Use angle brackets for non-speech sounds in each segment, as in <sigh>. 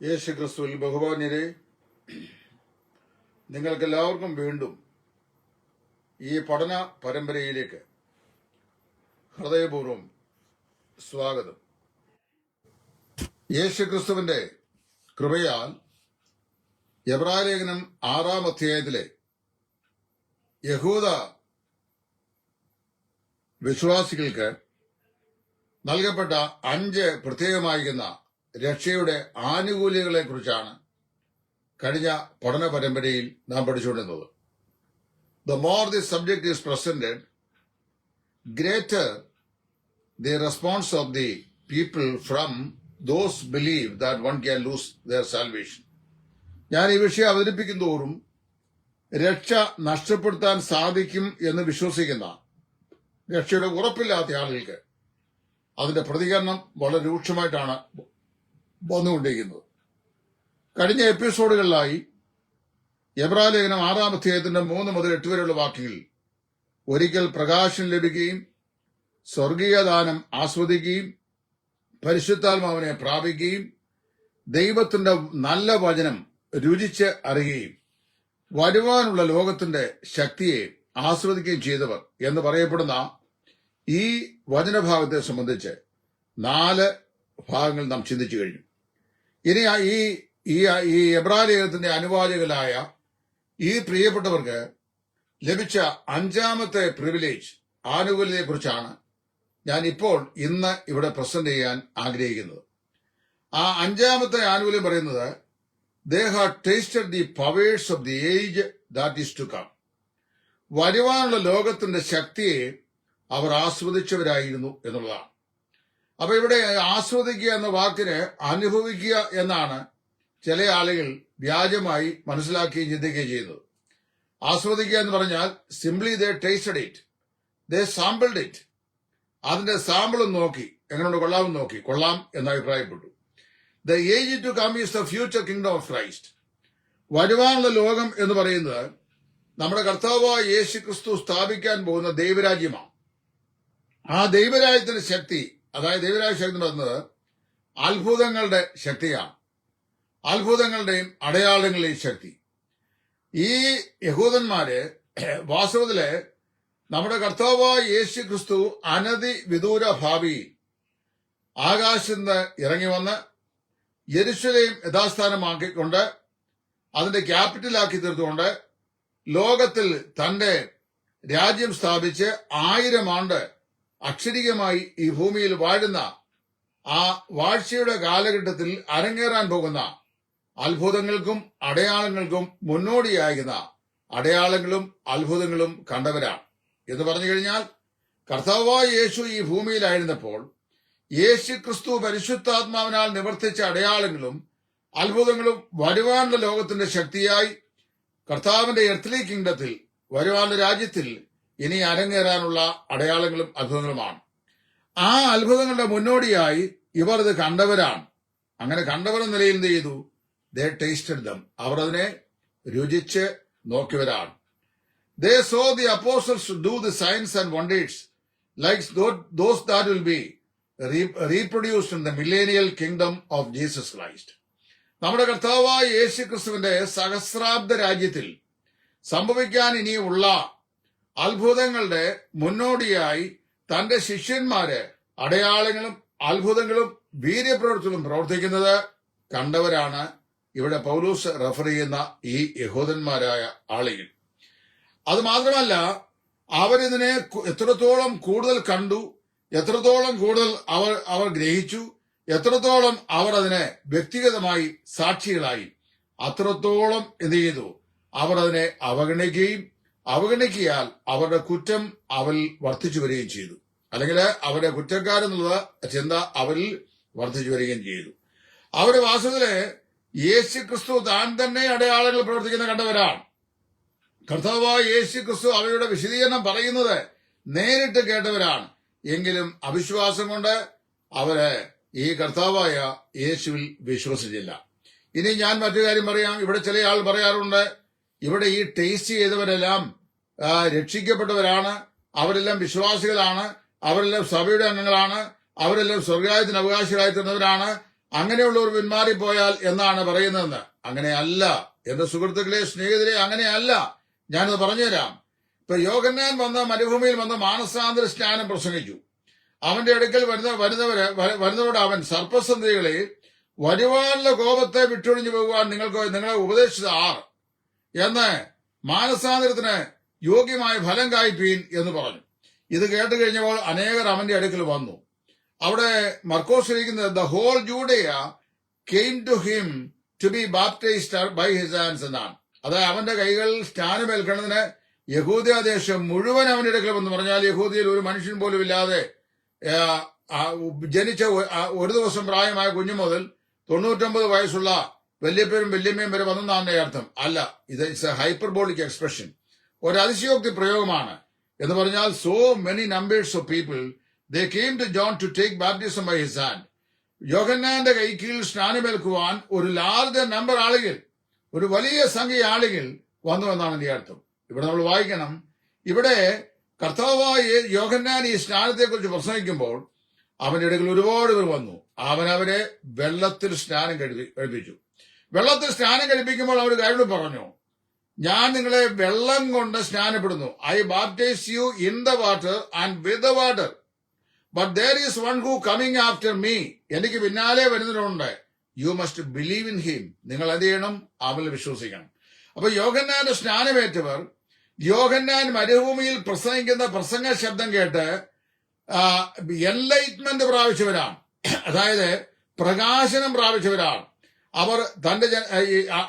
യേശു ക്രിസ്തുവിൽ ബഹുമാന്യരെ നിങ്ങൾക്കെല്ലാവർക്കും വീണ്ടും ഈ പഠന പരമ്പരയിലേക്ക് ഹൃദയപൂർവം സ്വാഗതം. യേശു ക്രിസ്തുവിന്റെ കൃപയാൽ എബ്രാലേഖനം ആറാം അധ്യായത്തിലെ യഹൂദ വിശ്വാസികൾക്ക് നൽകപ്പെട്ട അഞ്ച് പ്രത്യേകമായിരിക്കുന്ന രക്ഷയുടെ ആനുകൂല്യങ്ങളെ കുറിച്ചാണ് കഴിഞ്ഞ പഠന പരമ്പരയിൽ നാം പഠിച്ചുകൊണ്ടിരുന്നത്. The more the subject is presented greater the response of the people from those believe that one can lose their salvation ഞാൻ ഈ വിഷയം അവതരിപ്പിക്കും തോറും രക്ഷ നഷ്ടപ്പെടുത്താൻ സാധിക്കും എന്ന് വിശ്വസിക്കുന്ന രക്ഷയുടെ ഉറപ്പില്ലാത്ത ആളുകൾക്ക് അതിന്റെ പ്രതികരണം വളരെ രൂക്ഷമായിട്ടാണ് വന്നുകൊണ്ടിരിക്കുന്നത് കഴിഞ്ഞ എപ്പിസോഡുകളിലായി എബ്രാലേഖനം ആറാം അധ്യായത്തിന്റെ മൂന്ന് മുതൽ എട്ട് വരെയുള്ള വാക്യങ്ങളിൽ ഒരിക്കൽ പ്രകാശം ലഭിക്കുകയും സ്വർഗീയദാനം ആസ്വദിക്കുകയും പരിശുദ്ധാത്മാവിനെ പ്രാപിക്കുകയും ദൈവത്തിന്റെ നല്ല വചനം രുചിച്ച് അറിയുകയും വരുവാനുള്ള ലോകത്തിന്റെ ശക്തിയെ ആസ്വദിക്കുകയും ചെയ്തവർ എന്ന് പറയപ്പെടുന്ന ഈ വചനഭാഗത്തെ സംബന്ധിച്ച് നാല് ഭാഗങ്ങൾ നാം ചിന്തിച്ചു കഴിഞ്ഞു. ഇനി ഈ ഈ ഈ എബ്രാലേഖത്തിന്റെ അനുവാചകരായ ഈ പ്രിയപ്പെട്ടവർക്ക് ലഭിച്ച അഞ്ചാമത്തെ പ്രിവിലേജ് ആനുകൂല്യത്തെ കുറിച്ചാണ് ഞാൻ ഇപ്പോൾ ഇന്ന് ഇവിടെ പ്രസന്റ് ചെയ്യാൻ ആഗ്രഹിക്കുന്നത്. ആ അഞ്ചാമത്തെ ആനുകൂല്യം പറയുന്നത് they have tasted the powers of the age that is to come വരുവാനുള്ള ലോകത്തിന്റെ ശക്തിയെ അവർ ആസ്വദിച്ചവരായിരുന്നു എന്നുള്ളതാണ്. അപ്പൊ ഇവിടെ ആസ്വദിക്കുക എന്ന വാക്കിന് അനുഭവിക്കുക എന്നാണ് ചില ആളുകൾ വ്യാജമായി മനസ്സിലാക്കുകയും ചിന്തിക്കുകയും ചെയ്യുന്നത്. ആസ്വദിക്കുക എന്ന് പറഞ്ഞാൽ simply they tasted it they sampled it അതിന്റെ സാമ്പിളും നോക്കി. എങ്ങനെയുണ്ട്? കൊള്ളാമെന്ന് നോക്കി. കൊള്ളാം എന്ന് അഭിപ്രായപ്പെട്ടു. The age to come is the future kingdom of Christ വരുവാനുള്ള ലോകം എന്ന് പറയുന്നത് നമ്മുടെ കർത്താവായ യേശു ക്രിസ്തു സ്ഥാപിക്കാൻ പോകുന്ന ദൈവരാജ്യമാണ്. ആ ദൈവരാജ്യത്തിന്റെ ശക്തി അതായത് ദൈവരാജ്യ ശക്തി എന്ന് പറയുന്നത് അത്ഭുതങ്ങളുടെ ശക്തിയാണ്. അത്ഭുതങ്ങളുടെയും അടയാളങ്ങളുടെയും ശക്തി. ഈ യഹൂദന്മാര് വാസ്തവത്തിൽ നമ്മുടെ കർത്താവായ യേശു ക്രിസ്തു അനധി വിദൂര ഭാവിയിൽ ആകാശത്ത് ഇറങ്ങി വന്ന് യെരുശലേം യഥാസ്ഥാനമാക്കിക്കൊണ്ട് അതിന്റെ ക്യാപിറ്റലാക്കി തീർത്തുകൊണ്ട് ലോകത്തിൽ തന്റെ രാജ്യം സ്ഥാപിച്ച് ആയിരം ആണ്ട് അക്ഷരികമായി ഈ ഭൂമിയിൽ വാഴുന്ന ആ വാഴ്ചയുടെ കാലഘട്ടത്തിൽ അരങ്ങേറാൻ പോകുന്ന അത്ഭുതങ്ങൾക്കും അടയാളങ്ങൾക്കും മുന്നോടിയാകുന്ന അടയാളങ്ങളും അത്ഭുതങ്ങളും കണ്ടവരാണ്. എന്ന് പറഞ്ഞു കഴിഞ്ഞാൽ കർത്താവായ യേശു ഈ ഭൂമിയിലായിരുന്നപ്പോൾ യേശു ക്രിസ്തു പരിശുദ്ധാത്മാവിനാൽ നിവർത്തിച്ച അടയാളങ്ങളും അത്ഭുതങ്ങളും വരുവാനുള്ള ലോകത്തിന്റെ ശക്തിയായി കർത്താവിന്റെ എർത്ത്ലി കിങ്ഡത്തിൽ വരുവാനുള്ള രാജ്യത്തിൽ ഇനി അരങ്ങേറാനുള്ള അടയാളങ്ങളും അത്ഭുതങ്ങളുമാണ്. ആ അത്ഭുതങ്ങളുടെ മുന്നോടിയായി ഇവർ ഇത് കണ്ടവരാണ്. അങ്ങനെ കണ്ടവർ നിലയിൽ എന്ത് ചെയ്തു? ദേ ടേസ്റ്റഡ് ദം അവർ അതിനെ രുചിച്ച് നോക്കിയവരാണ്. They saw the apostles do the signs and wonders likes those that will be reproduced in the millennial kingdom of Jesus Christ. നമ്മുടെ കർത്താവായ യേശു ക്രിസ്തുവിന്റെ സഹസ്രാബ്ദ രാജ്യത്തിൽ സംഭവിക്കാൻ ഇനിയുള്ള അത്ഭുതങ്ങളുടെ മുന്നോടിയായി തന്റെ ശിഷ്യന്മാര് അടയാളങ്ങളും അത്ഭുതങ്ങളും വീര്യപ്രവർത്തികളും പ്രവർത്തിക്കുന്നത് കണ്ടവരാണ് ഇവിടെ പൗലൂസ് റഫർ ചെയ്യുന്ന ഈ യഹൂദന്മാരായ ആളുകൾ. അത് മാത്രമല്ല അവരിതിനെ എത്രത്തോളം കൂടുതൽ കണ്ടു എത്രത്തോളം കൂടുതൽ അവർ അവർ ഗ്രഹിച്ചു എത്രത്തോളം അവർ അതിനെ വ്യക്തിഗതമായി സാക്ഷികളായി അത്രത്തോളം എന്ത് ചെയ്തു? അവർ അതിനെ അവഗണിക്കുകയും അവഗണിക്കിയാൽ അവരുടെ കുറ്റം അവരിൽ വർദ്ധിച്ചു വരികയും ചെയ്തു. അല്ലെങ്കിൽ അവരുടെ കുറ്റക്കാരെന്നുള്ള ചിന്ത അവരിൽ വർദ്ധിച്ചു വരികയും ചെയ്തു. അവരുടെ വാസത്തിൽ യേശു ക്രിസ്തു താൻ തന്നെ അടയാളങ്ങൾ പ്രവർത്തിക്കുന്ന കണ്ടവരാണ്. കർത്താവായ യേശു ക്രിസ്തു അവരുടെ വിശദീകരണം പറയുന്നത് നേരിട്ട് കേട്ടവരാണ്. എങ്കിലും അവിശ്വാസം കൊണ്ട് അവർ ഈ കർത്താവായ യേശുവിൽ വിശ്വസിച്ചില്ല. ഇനി ഞാൻ മറ്റു കാര്യം പറയാം. ഇവിടെ ചില ആൾ പറയാറുണ്ട് ഇവിടെ ഈ ടേസ്റ്റ് ചെയ്തവരെല്ലാം രക്ഷിക്കപ്പെട്ടവരാണ്. അവരെല്ലാം വിശ്വാസികളാണ്. അവരെല്ലാം സഭയുടെ അംഗങ്ങളാണ്. അവരെല്ലാം സ്വർഗായത്തിന് അവകാശികളായി തീർന്നവരാണ്. അങ്ങനെയുള്ളവർ പിന്മാറിപ്പോയാൽ എന്നാണ് പറയുന്നതെന്ന്. അങ്ങനെയല്ല. എന്റെ സുഹൃത്തുക്കളെ സ്നേഹിതരെ അങ്ങനെയല്ല. ഞാനത് പറഞ്ഞുതരാം. ഇപ്പൊ യോഗന്നാൻ വന്ന മരുഭൂമിയിൽ വന്ന മാനസാന്തര സ്നാനം പ്രസംഗിച്ചു. അവന്റെ അടുക്കൽ വരുന്ന വരുന്നവരെ വരുന്നവരോട് അവൻ സർപ്പസന്ധികളെ വരുവാനുള്ള കോപത്തെ വിട്ടൊഴിഞ്ഞു പോകുവാൻ നിങ്ങൾക്ക് നിങ്ങളെ ഉപദേശിച്ചത് ആർ? എന്ന് മാനസാന്തരത്തിന് യോഗ്യമായ ഫലം കായ്പീൻ എന്ന് പറഞ്ഞു. ഇത് കേട്ട് കഴിഞ്ഞപ്പോൾ അനേകർ അവന്റെ അടുക്കൽ വന്നു. അവിടെ മർക്കോസ് ഇരിക്കുന്നത് the whole Judea came to him to be baptized by his hands എന്നാണ്. അതായത് അവന്റെ കൈകൾ സ്നാനമേൽക്കുന്നതിന് യഹൂദിയാദേശം മുഴുവൻ അവന്റെ അടുക്കൽ വന്ന്. പറഞ്ഞാൽ യഹൂദിയിൽ ഒരു മനുഷ്യൻ പോലും ഇല്ലാതെ ജനിച്ച ഒരു ദിവസം പ്രായമായ കുഞ്ഞു മുതൽ തൊണ്ണൂറ്റൊമ്പത് വയസ്സുള്ള വല്യപ്പനും വല്യമ്മയും വരെ വന്നെന്നാണ് അർത്ഥം. അല്ല ഇത് ഇറ്റ്സ് എ ഹൈപ്പർബോളിക് എക്സ്പ്രഷൻ. ഒരു അതിശയോക്തി പ്രയോഗമാണ്. എന്ന് പറഞ്ഞാൽ so many numbers of people they came to John to take baptism by his hand യോഗന്നാന്റെ കൈ കീഴിൽ സ്നാനമേൽക്കുവാൻ ഒരു ലാർജ് നമ്പർ ആളുകൾ ഒരു വലിയ സംഖ്യ ആളുകൾ വന്നു എന്നാണ് ഇതിന്റെ അർത്ഥം. ഇവിടെ നമ്മൾ വായിക്കണം. ഇവിടെ കർത്താവായ യോഗന്നാൻ ഈ സ്നാനത്തെക്കുറിച്ച് പ്രസംഗിക്കുമ്പോൾ അവന്റെ ഇടയിൽ ഒരുപാട് പേർ വന്നു. അവൻ അവരെ വെള്ളത്തിൽ സ്നാനം കഴിപ്പി- കഴിപ്പിച്ചു. വെള്ളത്തിൽ സ്നാനം കഴിപ്പിക്കുമ്പോൾ അവർ കാര്യം പറഞ്ഞു. ഞാൻ നിങ്ങളെ വെള്ളം കൊണ്ട് സ്നാനപ്പെടുന്നു. I baptize you in the water and with the water but there is one who coming after me എനിക്ക് പിന്നാലെ വരുന്നതിനുണ്ട് you must believe in him നിങ്ങൾ എന്ത് ചെയ്യണം? അവനിൽ വിശ്വസിക്കണം. അപ്പൊ യോഗന്നാന്റെ സ്നാനമേറ്റവർ യോഗന്നാൻ മരുഭൂമിയിൽ പ്രസംഗിക്കുന്ന പ്രസംഗ ശബ്ദം കേട്ട് എൻലൈറ്റ്മെന്റ് പ്രാപിച്ചവരാണ്. അതായത് പ്രകാശനം പ്രാപിച്ചവരാണ്. അവർ തന്റെ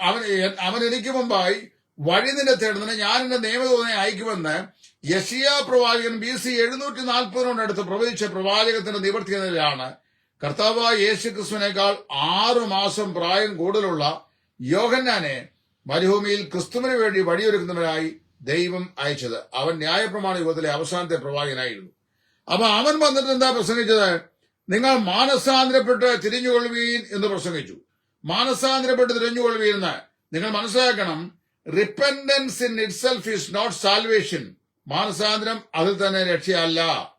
അവൻ അവൻ എനിക്ക് മുമ്പായി വഴി നിന്നെ തേടുന്നതിന് ഞാൻ എന്റെ നിയമതോന്നെ അയക്കുമെന്ന് യഷിയ പ്രവാചകൻ ബി സി എഴുന്നൂറ്റി നാൽപ്പതിനോടടുത്ത് പ്രവചിച്ച പ്രവാചകത്തിന്റെ നിവർത്തിയതിലാണ് കർത്താവ് യേശു ക്രിസ്തുവിനേക്കാൾ ആറു മാസം പ്രായം കൂടുതലുള്ള യോഹന്നാനെ മരുഭൂമിയിൽ ക്രിസ്തുവിന് വേണ്ടി വഴിയൊരുക്കുന്നവരായി ദൈവം അയച്ചത്. അവൻ ന്യായപ്രമാണ യുഗത്തിലെ അവസാനത്തെ പ്രവാചകനായിരുന്നു. അപ്പൊ അവൻ വന്നിട്ട് എന്താ പ്രസംഗിച്ചത്? നിങ്ങൾ മാനസാന്തരപ്പെട്ട് തിരിഞ്ഞുകൊള്ളുവീൻ എന്ന് പ്രസംഗിച്ചു. മാനസാന്തരപ്പെട്ട് തിരിഞ്ഞുകൊള്ളുവീൻ എന്ന്. നിങ്ങൾ മനസ്സിലാക്കണം repentance in itself is not salvation മാനസാന്തരം അത് തന്നെ രക്ഷയല്ല.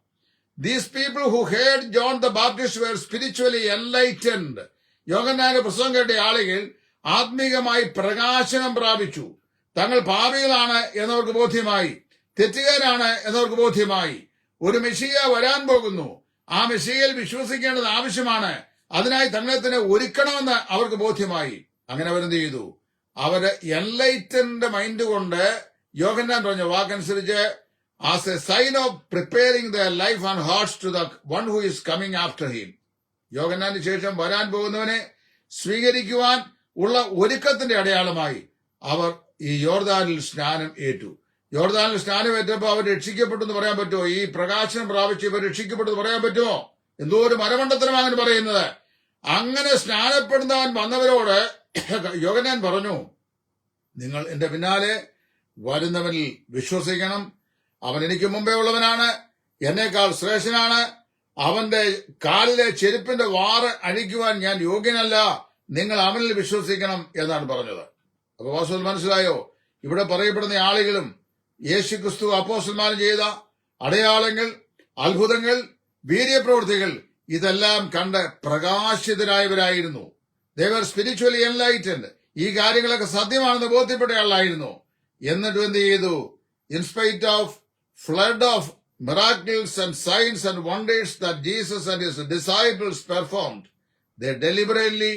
These people who heard John the Baptist were spiritually enlightened യോഗനാന്റെ പ്രസംഗം കേട്ട ആളുകൾ ആത്മീകമായി പ്രകാശനം പ്രാപിച്ചു. തങ്ങൾ പാപികളാണ് എന്നവർക്ക് ബോധ്യമായി. തെറ്റുകാരാണ് എന്നവർക്ക് ബോധ്യമായി. ഒരു മെഷിയ വരാൻ പോകുന്നു. ആ മെഷിയയിൽ വിശ്വസിക്കേണ്ടത് ആവശ്യമാണ്. അതിനായി തങ്ങളെ തന്നെ ഒരുക്കണമെന്ന് അവർക്ക് ബോധ്യമായി. അങ്ങനെ അവരെന്ത് ചെയ്തു? അവർ എൻലൈറ്റന്റെ മൈൻഡ് കൊണ്ട് യോഗന്നാൻ പറഞ്ഞ വാക്കനുസരിച്ച് as a sign of preparing the life and hearts to the one who is coming after him യോഗന്നാന് ശേഷം വരാൻ പോകുന്നവനെ സ്വീകരിക്കുവാൻ ഉള്ള ഒരുക്കത്തിന്റെ അടയാളമായി അവർ ഈ യോർദാനിൽ സ്നാനം ഏറ്റു. യോർദാനിൽ സ്നാനം ഏറ്റപ്പോൾ അവർ രക്ഷിക്കപ്പെട്ടു എന്ന് പറയാൻ പറ്റുമോ? ഈ പ്രകാശനം പ്രാപിച്ച് ഇവർ രക്ഷിക്കപ്പെട്ടു എന്ന് പറയാൻ പറ്റുമോ? എന്തോ ഒരു മരമണ്ടത്തരം അങ്ങനെ പറയുന്നത്. അങ്ങനെ സ്നാനപ്പെടുന്നവൻ വന്നവരോട് <coughs> യോഗനാൻ പറഞ്ഞു നിങ്ങൾ എന്റെ പിന്നാലെ വരുന്നവനിൽ വിശ്വസിക്കണം. അവൻ എനിക്ക് മുമ്പേ ഉള്ളവനാണ് എന്നേക്കാൾ ശ്രേഷ്ഠനാണ്. അവന്റെ കാലിലെ ചെരുപ്പിന്റെ വാറ് അഴിക്കുവാൻ ഞാൻ യോഗ്യനല്ല. നിങ്ങൾ അവനിൽ വിശ്വസിക്കണം എന്നാണ് പറഞ്ഞത്. അപ്പൊ വാസ്തവത്തിൽ മനസ്സിലായോ? ഇവിടെ പറയപ്പെടുന്ന ആളുകളും യേശു ക്രിസ്തു അപ്പോസ്റ്റന്മാരും ചെയ്ത അടയാളങ്ങൾ അത്ഭുതങ്ങൾ വീര്യപ്രവൃത്തികൾ ഇതെല്ലാം കണ്ട് പ്രകാശിതരായവരായിരുന്നു. ദേവർ സ്പിരിച്വലി എൻലൈറ്റൻഡ് ഈ കാര്യങ്ങളൊക്കെ സത്യമാണെന്ന് ബോധ്യപ്പെട്ട ആളായിരുന്നു എന്നിട്ട് എന്ത് ചെയ്തു? In spite of flood of miracles and signs and wonders that Jesus and his disciples performed the deliberately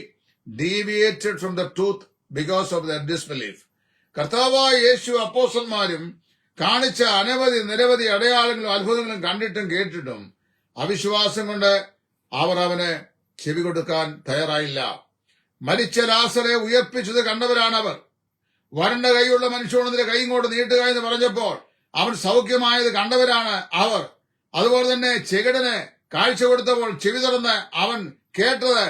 deviated from the truth because of the disbelief കർത്താവായ യേശു അപ്പോസന്മാരും കാണിച്ച അനവധി നിരവധി അടയാളങ്ങളും അത്ഭുതങ്ങളും കണ്ടിട്ടും കേട്ടിട്ടും അവിശ്വാസം കൊണ്ട് അവർ അവന് ചെവി കൊടുക്കാൻ തയ്യാറായില്ല. മരിച്ച ലാസറെ ഉയർപ്പിച്ചത് കണ്ടവരാണ് അവർ വരണ്ട കൈയുള്ള മനുഷ്യനതിന്റെ കൈ ഇങ്ങോട്ട് നീട്ടുക എന്ന് പറഞ്ഞപ്പോൾ അവൻ സൗഖ്യമായത് കണ്ടവരാണ് അവർ. അതുപോലെ തന്നെ ചെകിടന് കാഴ്ച കൊടുത്തപ്പോൾ ചെവി തുറന്ന് അവൻ കേട്ടത്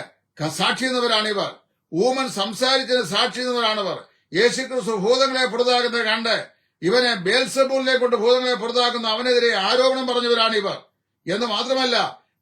സാക്ഷി എന്നവരാണ് ഇവർ ഊമൻ സംസാരിച്ചത് സാക്ഷി എന്നവരാണിവർ. യേശുക്രിസ്തു ഭൂതങ്ങളെ പുറത്താക്കുന്നത് കണ്ട് ഇവനെ ബേൽസബൂലിനെ കൊണ്ട് ഭൂതങ്ങളെ പുറത്താക്കുന്ന. അവനെതിരെ ആരോപണം പറഞ്ഞവരാണ് ഇവർ എന്ന് മാത്രമല്ല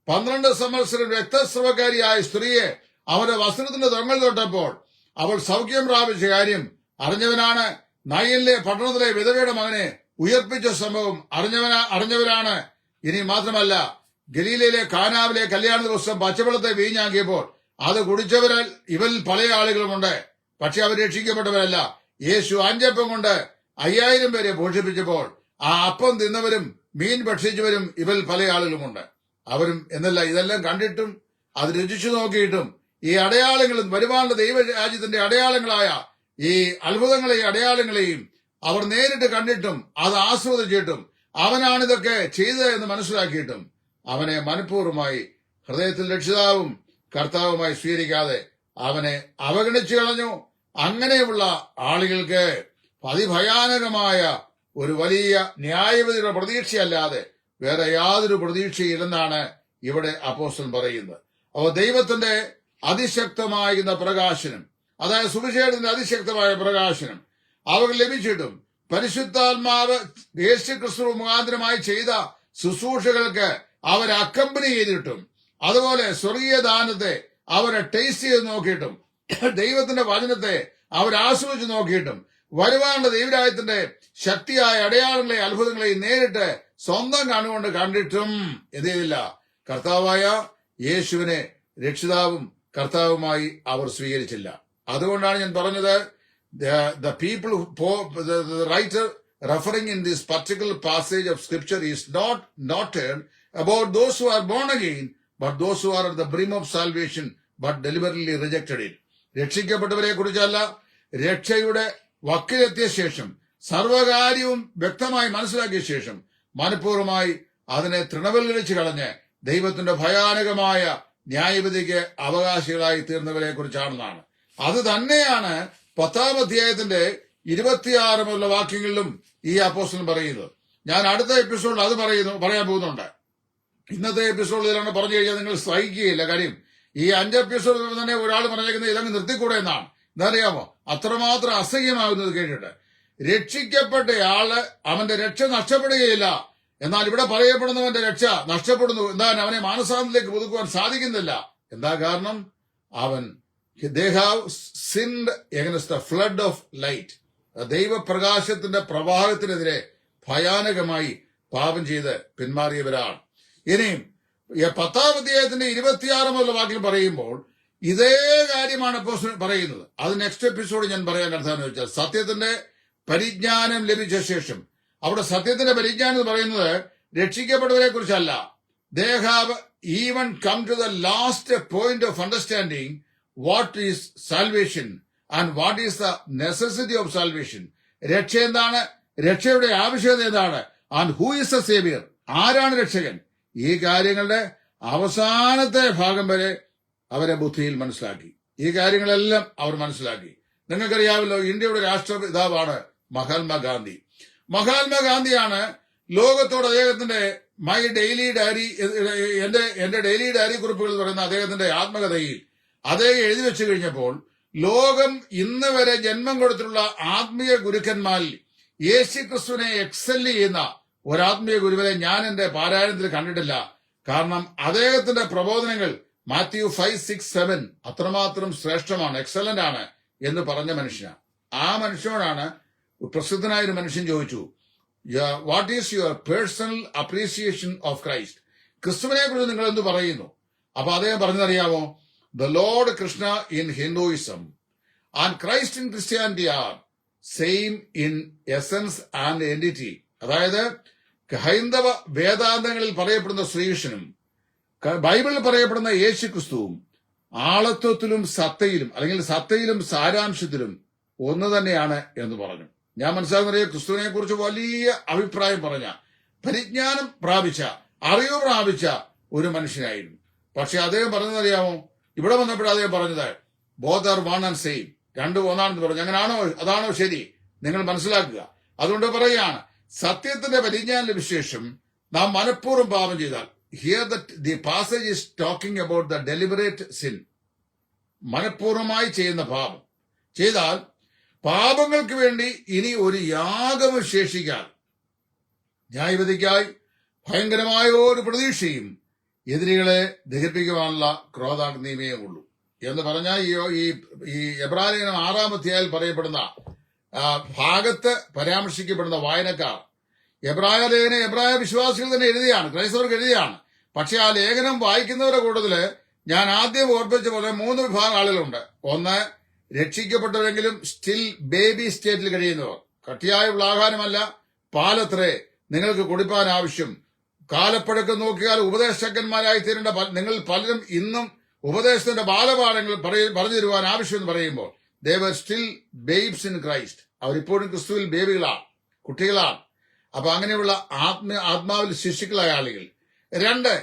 പന്ത്രണ്ട് സംവത്സരം രക്തസ്രവക്കാരിയായ സ്ത്രീയെ അവരുടെ വസ്ത്രത്തിന്റെ തൊങ്ങൽ തൊട്ടപ്പോൾ അവൾ സൗഖ്യം പ്രാപിച്ച കാര്യം അറിഞ്ഞവനാണ്. നയിലെ പട്ടണത്തിലെ വിധവയുടെ മകനെ ഉയർപ്പിച്ച സംഭവം അറിഞ്ഞവന അറിഞ്ഞവരാണ്. ഇനി മാത്രമല്ല ഗലീലയിലെ കാനാവിലെ കല്യാണ ദിവസം പച്ചവെള്ളത്തെ വീഞ്ഞാക്കിയപ്പോൾ അത് കുടിച്ചവരിൽ ഇവരിൽ പല ആളുകളുമുണ്ട്. പക്ഷെ അവർ രക്ഷിക്കപ്പെട്ടവരല്ല. യേശു അഞ്ചപ്പം കൊണ്ട് അയ്യായിരം പേരെ പോഷിപ്പിച്ചപ്പോൾ ആ അപ്പം തിന്നവരും മീൻ ഭക്ഷിച്ചവരും ഇവരിൽ പല ആളുകളുമുണ്ട്. അവരും എന്നല്ല ഇതെല്ലാം കണ്ടിട്ടും അത് രുചിച്ചു നോക്കിയിട്ടും ഈ അടയാളങ്ങളും വരുവാനുള്ള ദൈവരാജ്യത്തിന്റെ അടയാളങ്ങളായ ഈ അത്ഭുതങ്ങളെയും അടയാളങ്ങളെയും അവർ നേരിട്ട് കണ്ടിട്ടും അത് ആസ്വദിച്ചിട്ടും അവനാണിതൊക്കെ ചെയ്തത് എന്ന് മനസ്സിലാക്കിയിട്ടും അവനെ മനഃപൂർവമായി ഹൃദയത്തിൽ രക്ഷിതാവും കർത്താവുമായി സ്വീകരിക്കാതെ അവനെ അവഗണിച്ചു കളഞ്ഞു. അങ്ങനെയുള്ള ആളുകൾക്ക് അതിഭയാനകമായ ഒരു വലിയ ന്യായവിധിയുടെ പ്രതീക്ഷയല്ലാതെ വേറെ യാതൊരു പ്രതീക്ഷയില്ലെന്നാണ് ഇവിടെ അപ്പോസ്റ്റൻ പറയുന്നത്. അപ്പോൾ ദൈവത്തിന്റെ അതിശക്തമായിരുന്ന പ്രകാശനം. അതായത് സുവിശേഷത്തിന്റെ അതിശക്തമായ പ്രകാശനം. അവർ ലഭിച്ചിട്ടും പരിശുദ്ധാത്മാവ് യേശു ക്രിസ്തു മുഖാന്തരമായി ചെയ്ത ശുശ്രൂഷകൾക്ക് അവർ അക്കമ്പനി ചെയ്തിട്ടും അതുപോലെ സ്വർഗീയ ദാനത്തെ അവരെ ടേസ്റ്റ് ചെയ്ത് നോക്കിയിട്ടും ദൈവത്തിന്റെ വചനത്തെ അവരാസ്വദിച്ച് നോക്കിയിട്ടും വരുവാനുള്ള ദൈവരാജ്യത്തിന്റെ ശക്തിയായ അടയാളങ്ങളെ അത്ഭുതങ്ങളെയും നേരിട്ട് സ്വന്തം കണ്ണുകൊണ്ട് കണ്ടിട്ടും എന്ത് ചെയ്തില്ല കർത്താവായ യേശുവിനെ രക്ഷിതാവും കർത്താവുമായി അവർ സ്വീകരിച്ചില്ല. അതുകൊണ്ടാണ് ഞാൻ പറഞ്ഞത് the people writer referring in this particular passage of scripture is not not about those who are born again but those who are at the brim of salvation but ഡെലിവറിലി rejected it രക്ഷിക്കപ്പെട്ടവരെ കുറിച്ചല്ല രക്ഷയുടെ വക്കിലെത്തിയ ശേഷം സർവകാര്യവും വ്യക്തമായി മനസ്സിലാക്കിയ ശേഷം മനഃപൂർവമായി അതിനെ തൃണവൽ കളഞ്ഞ് ദൈവത്തിന്റെ ഭയാനകമായ ന്യായവിധിക്ക് അവകാശികളായി തീർന്നവരെ കുറിച്ചാണെന്നാണ് അത് തന്നെയാണ് പത്താം അധ്യായത്തിന്റെ ഇരുപത്തിയാറ് മുതലുള്ള വാക്യങ്ങളിലും ഈ അപ്പോസ്റ്റലൻ പറയുന്നത്. ഞാൻ അടുത്ത എപ്പിസോഡിൽ അത് പറയുന്നു പറയാൻ പോകുന്നുണ്ട്. ഇന്നത്തെ എപ്പിസോഡിലാണ് പറഞ്ഞു കഴിഞ്ഞാൽ നിങ്ങൾ സഹിക്കുകയില്ല. കാര്യം ഈ അഞ്ച് എപ്പിസോഡിൽ തന്നെ ഒരാൾ പറഞ്ഞേക്കുന്നത് ഇതങ്ങ് നിർത്തിക്കൂടെ എന്നാണ്. എന്താറിയാമോ അത്രമാത്രം അസഹ്യമാകുന്നത് കേട്ടിട്ട്. രക്ഷിക്കപ്പെട്ടയാൾ അവന്റെ രക്ഷ നഷ്ടപ്പെടുകയില്ല. എന്നാൽ ഇവിടെ പറയപ്പെടുന്നവന്റെ രക്ഷ നഷ്ടപ്പെടുന്നു. എന്താണ് അവനെ മാനസാന്തത്തിലേക്ക് പുതുക്കുവാൻ സാധിക്കുന്നില്ല. എന്താ കാരണം? അവൻ they have sinned flood of light ദൈവപ്രകാശത്തിന്റെ പ്രവാഹത്തിനെതിരെ ഭയാനകമായി പാപം ചെയ്ത് പിന്മാറിയവരാണ്. ഇനിയും പത്താം അധ്യായത്തിന്റെ ഇരുപത്തിയാറ് മുതലുള്ള വാക്കിൽ പറയുമ്പോൾ ഇതേ കാര്യമാണ് ഇപ്പോൾ പറയുന്നത്. അത് നെക്സ്റ്റ് എപ്പിസോഡ് ഞാൻ പറയാൻ അർത്ഥമെന്ന് വെച്ചാൽ സത്യത്തിന്റെ പരിജ്ഞാനം ലഭിച്ച ശേഷം അവിടെ സത്യത്തിന്റെ പരിജ്ഞാനം എന്ന് പറയുന്നത് രക്ഷിക്കപ്പെട്ടവരെ കുറിച്ചല്ല. They have even come to the last point of understanding what is salvation and what is the necessity of salvation രക്ഷ എന്താണ്? രക്ഷയുടെ ആവശ്യകത എന്താണ്? And who is the saviour ആരാണ് രക്ഷകൻ? ഈ കാര്യങ്ങളുടെ അവസാനത്തെ ഭാഗം വരെ അവരെ ബുദ്ധിയിൽ മനസ്സിലാക്കി. ഈ കാര്യങ്ങളെല്ലാം അവർ മനസ്സിലാക്കി. നിങ്ങൾക്കറിയാമല്ലോ ഇന്ത്യയുടെ രാഷ്ട്രപിതാവാണ് മഹാത്മാഗാന്ധി മഹാത്മാഗാന്ധിയാണ് ലോകത്തോട് അദ്ദേഹത്തിന്റെ മൈ ഡെയിലി ഡയറി എന്റെ എന്റെ ഡെയിലി ഡയറി കുറിപ്പുകൾ പറയുന്ന അദ്ദേഹത്തിന്റെ ആത്മകഥയിൽ അദ്ദേഹം എഴുതി വെച്ചു കഴിഞ്ഞപ്പോൾ ലോകം ഇന്ന് വരെ ജന്മം കൊടുത്തിട്ടുള്ള ആത്മീയ ഗുരുക്കന്മാരിൽ യേശു ക്രിസ്തുവിനെ എക്സെൽ ചെയ്യുന്ന ഒരാത്മീയ ഗുരുവിനെ ഞാൻ എന്റെ പാരായണത്തിൽ കണ്ടിട്ടില്ല. കാരണം അദ്ദേഹത്തിന്റെ പ്രബോധനങ്ങൾ മാത്യു ഫൈവ് സിക്സ് സെവൻ അത്രമാത്രം ശ്രേഷ്ഠമാണ് എക്സലന്റ് ആണ് എന്ന് പറഞ്ഞ മനുഷ്യനാണ്. ആ മനുഷ്യനോടാണ് പ്രസിദ്ധനായ ഒരു മനുഷ്യൻ ചോദിച്ചു what is your personal appreciation of Christ ക്രിസ്തുവിനെ കുറിച്ച് നിങ്ങൾ എന്ത് പറയുന്നു? അപ്പൊ അദ്ദേഹം പറഞ്ഞതറിയാമോ? The lord Krishna in Hinduism and Christ in Christianity are same in essence and entity അതായത് ഹൈന്ദവ വേദാന്തങ്ങളിൽ പറയപ്പെടുന്ന ശ്രീകൃഷ്ണനും ബൈബിളിൽ പറയപ്പെടുന്ന യേശു ക്രിസ്തുവും ആളത്വത്തിലും സത്തയിലും അല്ലെങ്കിൽ സത്തയിലും സാരാംശത്തിലും ഒന്ന് തന്നെയാണ് എന്ന് പറഞ്ഞു. ഞാൻ മനസ്സിലാകുന്ന ക്രിസ്തുവിനെ കുറിച്ച് വലിയ അഭിപ്രായം പറഞ്ഞ പരിജ്ഞാനം പ്രാപിച്ച അറിവ് പ്രാപിച്ച ഒരു മനുഷ്യനായിരുന്നു. പക്ഷെ അദ്ദേഹം പറഞ്ഞതറിയാമോ ഇവിടെ വന്നപ്പോഴും അദ്ദേഹം പറഞ്ഞത് ആർ വൺ ആൻഡ് സെയിം രണ്ട് ഒന്നാണെന്ന് പറഞ്ഞു. അങ്ങനെയാണോ? അതാണോ ശരി? നിങ്ങൾ മനസ്സിലാക്കുക. അതുകൊണ്ട് പറയുകയാണ് സത്യത്തിന്റെ പരിജ്ഞാന വിശേഷം നാം മനഃപൂർവം പാപം ചെയ്താൽ here the passage is talking about the deliberate sin മനഃപൂർവമായി ചെയ്യുന്ന പാപം. ചെയ്താൽ പാപങ്ങൾക്ക് വേണ്ടി ഇനി ഒരു യാഗം ശേഷിക്കാൻ ന്യായവതിക്കായി ഭയങ്കരമായ ഒരു പ്രതീക്ഷയും എതിരികളെ ദഹിപ്പിക്കുവാനുള്ള ക്രോധാഗ്നിയമേ ഉള്ളൂ എന്ന് പറഞ്ഞാൽ ഈ ഈ- എബ്രാലേഖനം ആറാം അധ്യായത്തിൽ പറയപ്പെടുന്ന ഭാഗത്ത് പരാമർശിക്കപ്പെടുന്ന വായനക്കാർ എബ്രായ ലേഖനം എബ്രായ വിശ്വാസികൾ തന്നെ എഴുതിയാണ് ക്രൈസ്തവർക്ക് എഴുതിയാണ്. പക്ഷെ ആ ലേഖനം വായിക്കുന്നവരുടെ കൂട്ടത്തിൽ ഞാൻ ആദ്യം ഓർപ്പിച്ച പോലെ മൂന്ന് വിഭാഗം ആളുകളുണ്ട് ഒന്ന് രക്ഷിക്കപ്പെട്ടവരെങ്കിലും സ്റ്റിൽ ബേബി സ്റ്റേറ്റിൽ കഴിയുന്നവർ കട്ടിയായുള്ള ആഹാരമല്ല പാലത്രേ നിങ്ങൾക്ക് കുടിപ്പാൻ ആവശ്യം. കാലപ്പഴക്കം നോക്കിയാൽ ഉപദേശകന്മാരായി തീരേണ്ട നിങ്ങൾ പലരും ഇന്നും ഉപദേശത്തിന്റെ ബാലപാഠങ്ങൾ പറഞ്ഞു തരുവാൻ ആവശ്യമെന്ന് പറയുമ്പോൾ they're still babes in Christ അവരിപ്പോഴും ക്രിസ്തുവിൽ ബേബികളാണ് കുട്ടികളാണ് അപ്പൊ അങ്ങനെയുള്ള ആത്മ ആത്മാവിൽ ശിശുക്കളായ ആളുകൾ. രണ്ട്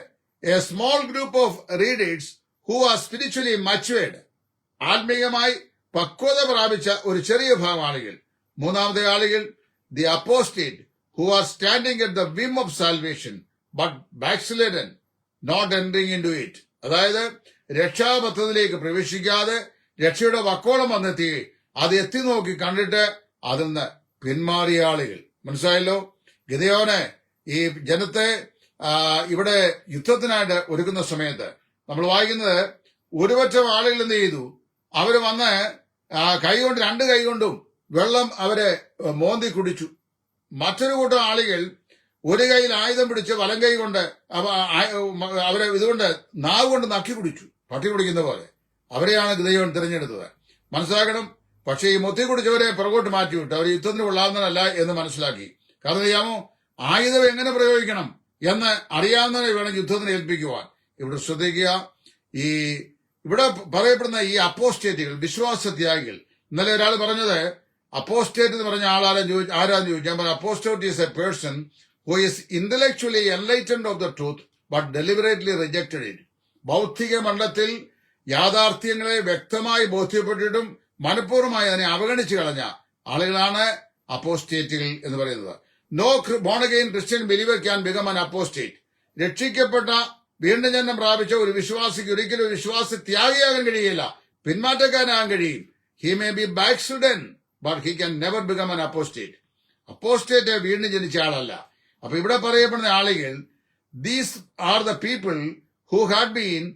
a small group of readers who are spiritually matured ആത്മീയമായി പക്വത പ്രാപിച്ച ഒരു ചെറിയ ഭാഗം ആളുകൾ മൂന്നാമത്തെ ആളുകൾ the apostate who are standing at the Vim of salvation but backslidden not entering into it അതായത് രക്ഷാപഥത്തിലേക്ക് പ്രവേശിക്കാതെ രക്ഷയുടെ വക്കോളം വന്നെത്തി അത് എത്തി നോക്കി കണ്ടിട്ട് അതിൽ നിന്ന് പിന്മാറിയ ആളുകൾ. മനസ്സിലായല്ലോ? ഗിതയോനെ ഈ ജനത്തെ ഇവിടെ യുദ്ധത്തിനായിട്ട് ഒരുക്കുന്ന സമയത്ത് നമ്മൾ വായിക്കുന്നത് ഒരുപക്ഷം ആളുകൾ എന്ത് ചെയ്തു? അവർ വന്ന് ആ, കൈ കൊണ്ട് രണ്ട് കൈ കൊണ്ടും വെള്ളം അവരെ മോന്തി കുടിച്ചു. മറ്റൊരു കൂട്ടം ആളുകൾ ഒരു കൈയിൽ ആയുധം പിടിച്ച് വലം കൈ കൊണ്ട് അവ- അവരെ ഇതുകൊണ്ട് നാവ് കൊണ്ട് നക്കി കുടിച്ചു. പട്ടി കുടിക്കുന്ന പോലെ. അവരെയാണ് ദൈവം തിരഞ്ഞെടുത്തത്. മനസ്സിലാക്കണം? പക്ഷേ ഈ മൊത്തി കുടിച്ചവരെ പുറകോട്ട് മാറ്റിവിട്ടു അവർ യുദ്ധത്തിന് കൊള്ളാവുന്നതല്ല എന്ന് മനസ്സിലാക്കി. കാരണം അറിയാമോ ആയുധം എങ്ങനെ പ്രയോഗിക്കണം എന്ന് അറിയാവുന്നവരെ വേണം യുദ്ധത്തിന് ഏൽപ്പിക്കുവാൻ. ഇവിടെ ശ്രദ്ധിക്കുക. ഈ ഇവിടെ പറയപ്പെടുന്ന ഈ അപ്പോസ്റ്റേറ്റുകൾ വിശ്വാസത്യാഗികൾ. ഇന്നലെ ഒരാൾ പറഞ്ഞത് അപ്പോസ്റ്റേറ്റ് എന്ന് പറഞ്ഞ ആളാരും ചോദിച്ചു ആരാന്ന് ചോദിച്ചു? ഞാൻ പറഞ്ഞു apostate is a person who is intellectually enlightened of the truth but deliberately rejected it. ബൗദ്ധിക മണ്ഡലത്തിൽ യാഥാർത്ഥ്യങ്ങളെ വ്യക്തമായി ബോധ്യപ്പെട്ടിട്ടും മനഃപൂർവമായി അതിനെ അവഗണിച്ചു കളഞ്ഞ ആളുകളാണ് അപ്പോസ്റ്റേറ്റുകൾ എന്ന് പറയുന്നത്. No born again Christian believer can become an apostate രക്ഷിക്കപ്പെട്ട വീണ്ടും ജന്മം പ്രാപിച്ച ഒരു വിശ്വാസിക്ക് ഒരിക്കലും ഒരു വിശ്വാസി ത്യാഗിയാകാൻ കഴിയില്ല. പിന്മാറ്റക്കാരാകാൻ കഴിയും. He may be backslidden but he can never become an apostate apostate വീണ്ടും ജനിച്ച ആളല്ല. അപ്പൊ ഇവിടെ പറയപ്പെടുന്ന ആളുകൾ these are the people who had been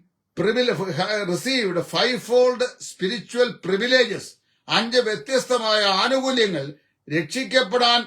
received five fold spiritual privileges അഞ്ച് വ്യത്യസ്തമായ ആനുകൂല്യങ്ങൾ രക്ഷിക്കപ്പെടാൻ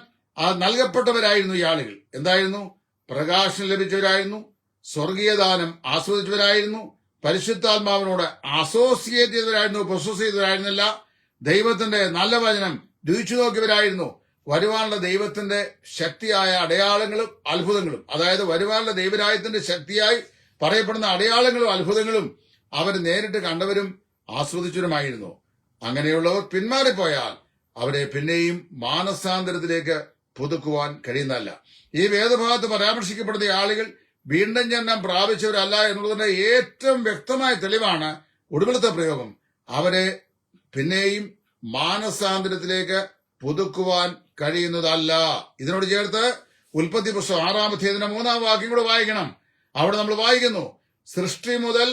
നൽകപ്പെട്ടവരായിരുന്നു ഈ ആളുകൾ. എന്തായിരുന്നു? പ്രകാശം ലഭിച്ചവരായിരുന്നു. സ്വർഗീയദാനം ആസ്വദിച്ചവരായിരുന്നു. പരിശുദ്ധാത്മാവിനോട് അസോസിയേറ്റ് ചെയ്തവരായിരുന്നു പ്രൊസസ് ചെയ്തവരായിരുന്നില്ല. ദൈവത്തിന്റെ നല്ല വചനം രുചിച്ചു നോക്കിയവരായിരുന്നു. വരുവാനുള്ള ദൈവത്തിന്റെ ശക്തിയായ അടയാളങ്ങളും അത്ഭുതങ്ങളും അതായത് വരുവാനുള്ള ദൈവരായത്തിന്റെ ശക്തിയായി പറയപ്പെടുന്ന അടയാളങ്ങളും അത്ഭുതങ്ങളും അവർ നേരിട്ട് കണ്ടവരും ആസ്വദിച്ചവരുമായിരുന്നു. അങ്ങനെയുള്ളവർ പിന്മാറിപ്പോയാൽ അവരെ പിന്നെയും മാനസാന്തരത്തിലേക്ക് പുതുക്കുവാൻ കഴിയുന്നതല്ല. ഈ വേദഭാഗത്ത് പരാമർശിക്കപ്പെടുന്ന ആളുകൾ വീണ്ടും ജന്മം പ്രാപിച്ചവരല്ല എന്നുള്ളതിന്റെ ഏറ്റവും വ്യക്തമായ തെളിവാണ് ഒടുവിലത്തെ പ്രയോഗം. അവരെ പിന്നെയും മാനസാന്തരത്തിലേക്ക് പുതുക്കുവാൻ കഴിയുന്നതല്ല. ഇതിനോട് ചേർത്ത് ഉൽപ്പത്തി പുസ്തകം ആറാമത്തേതിന്റെ മൂന്നാം വാക്യം കൂടെ വായിക്കണം. അവിടെ നമ്മൾ വായിക്കുന്നു സൃഷ്ടി മുതൽ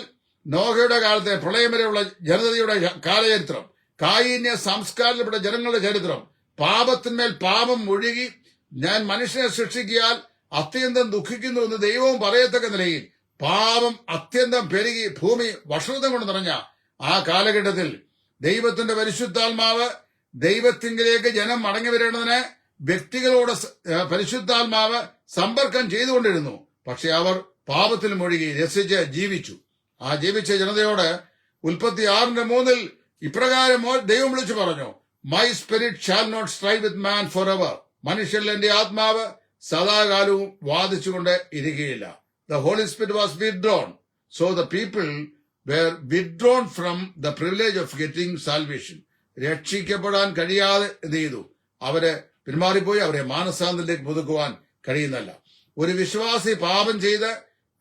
നോഹയുടെ കാലത്തെ പ്രളയം വരെയുള്ള ജനതയുടെ കാലചരിത്രം കായിന്യ സംസ്കാരത്തിൽപ്പെട്ട ജനങ്ങളുടെ ചരിത്രം പാപത്തിന്മേൽ പാപം ഒഴുകി ഞാൻ മനുഷ്യനെ സൃഷ്ടിക്കിയാൽ അത്യന്തം ദുഃഖിക്കുന്നു എന്ന് ദൈവവും പറയത്തക്ക നിലയിൽ പാപം അത്യന്തം പെരുകി ഭൂമി വർഷതം കൊണ്ട് നിറഞ്ഞ ആ കാലഘട്ടത്തിൽ ദൈവത്തിന്റെ പരിശുദ്ധാത്മാവ് ദൈവത്തിങ്കിലേക്ക് ജനം മടങ്ങി വരേണ്ടതിന് വ്യക്തികളോട് പരിശുദ്ധാത്മാവ് സമ്പർക്കം ചെയ്തുകൊണ്ടിരുന്നു. പക്ഷെ അവർ പാപത്തിൽ മുഴുകി രസിച്ച് ജീവിച്ചു. ആ ജീവിച്ച ജനതയോട് ഉൽപ്പത്തി ആറിന്റെ മൂന്നിൽ ഇപ്രകാരം ദൈവം വിളിച്ചു പറഞ്ഞു my spirit shall not strive with man for ever മനുഷ്യരിൽ എന്റെ ആത്മാവ് സദാകാലവും വാദിച്ചുകൊണ്ട് ഇരിക്കുകയില്ല. The holy spirit was withdrawn so the people were withdrawn from the privilege of getting salvation രക്ഷിക്കപ്പെടാൻ കഴിയാതെ എന്ത് ചെയ്തു? അവരെ പിന്മാറിപ്പോയി അവരെ മാനസാന്തരത്തിലേക്ക് പുതുക്കുവാൻ കഴിയുന്നല്ല ഒരു വിശ്വാസി പാപം ചെയ്ത്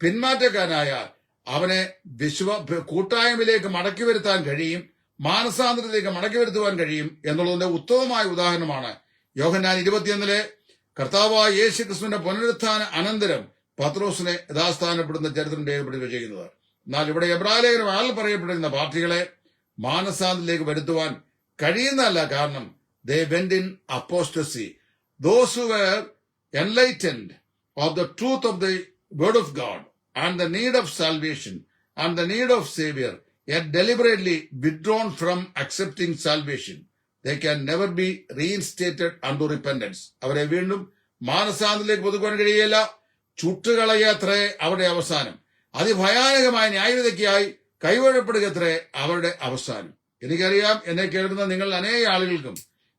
പിന്മാറ്റക്കാരനായാൽ അവനെ വിശ്വ കൂട്ടായ്മയിലേക്ക് മടക്കി വരുത്താൻ കഴിയും മാനസാന്തരത്തിലേക്ക് മടക്കി വരുത്തുവാൻ കഴിയും എന്നുള്ളതിന്റെ ഉത്തമമായ ഉദാഹരണമാണ് യോഹന്നാൻ ഇരുപത്തിയൊന്നിലെ കർത്താവായ യേശു ക്രിസ്തുവിന്റെ പുനരുത്ഥാന അനന്തരം പത്രോസിനെ യഥാസ്ഥാനപ്പെടുന്ന ചരിത്രം രേഖപ്പെടുത്തുക ചെയ്യുന്നത് എന്നാൽ ഇവിടെ എബ്രാലേഖനം ആൾ പറയപ്പെടുന്ന പാർട്ടികളെ മാനസാന്തിലേക്ക് വരുത്തുവാൻ കഴിയുന്നതല്ല കാരണം they went in apostasy those who were enlightened of the truth of the word of God and the need of salvation and the need of Savior, yet deliberately withdrawn from accepting salvation, they can never be reinstated unto repentance അവരെ വീണ്ടും മാനസാന്തിലേക്ക് പുതുക്കുവാൻ കഴിയില്ല ചുട്ടുകളയത്രേ അവരുടെ അവസാനം. അതിഭയാനകമായ ന്യായവിധയ്ക്കായി കൈവഴപ്പെടുകത്രേ അവരുടെ അവസാനം. എനിക്കറിയാം എന്നെ കേൾക്കുന്ന നിങ്ങൾ അനേക ആളുകൾക്കും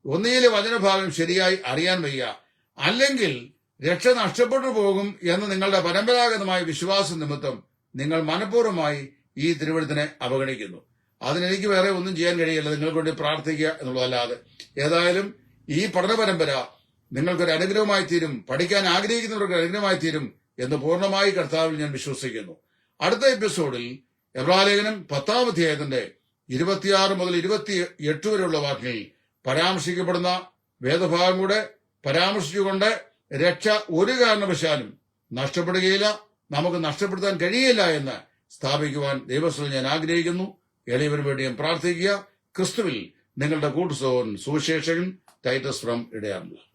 ഒന്നിയിലെ വചനഭാഗം ശരിയായി അറിയാൻ വയ്യ. അല്ലെങ്കിൽ രക്ഷ നഷ്ടപ്പെട്ടു പോകും എന്ന് നിങ്ങളുടെ പരമ്പരാഗതമായ വിശ്വാസ നിമിത്തം നിങ്ങൾ മനഃപൂർവമായി ഈ തിരുവഴുത്തിനെ അവഗണിക്കുന്നു. അതിനെനിക്ക് വേറെ ഒന്നും ചെയ്യാൻ കഴിയില്ല. നിങ്ങൾക്ക് വേണ്ടി പ്രാർത്ഥിക്കുക എന്നുള്ളതല്ലാതെ. ഏതായാലും ഈ പഠന പരമ്പര നിങ്ങൾക്കൊരു അനുഗ്രഹമായി തീരും. പഠിക്കാൻ ആഗ്രഹിക്കുന്നവർക്ക് അനുഗ്രഹമായി തീരും എന്ന് പൂർണമായി കർത്താവിൽ ഞാൻ വിശ്വസിക്കുന്നു. അടുത്ത എപ്പിസോഡിൽ എബ്രാലേഖനം പത്താം അധ്യായത്തിന്റെ ഇരുപത്തിയാറ് മുതൽ ഇരുപത്തി എട്ട് വരെയുള്ള വാക്കിൽ പരാമർശിക്കപ്പെടുന്ന വേദഭാഗം കൂടെ പരാമർശിച്ചുകൊണ്ട് രക്ഷ ഒരു കാരണവശാലും നഷ്ടപ്പെടുകയില്ല. നമുക്ക് നഷ്ടപ്പെടുത്താൻ കഴിയില്ല എന്ന് സ്ഥാപിക്കുവാൻ ദൈവസ്ഥ ഞാൻ ആഗ്രഹിക്കുന്നു. എളിയവന് വേണ്ടി ഞാൻ പ്രാർത്ഥിക്കുക. ക്രിസ്തുവിൽ നിങ്ങളുടെ കൂട്ടുസോൻ സുവിശേഷകൻ ടൈറ്റസ് ഫ്രം ഇടയാറുള്ള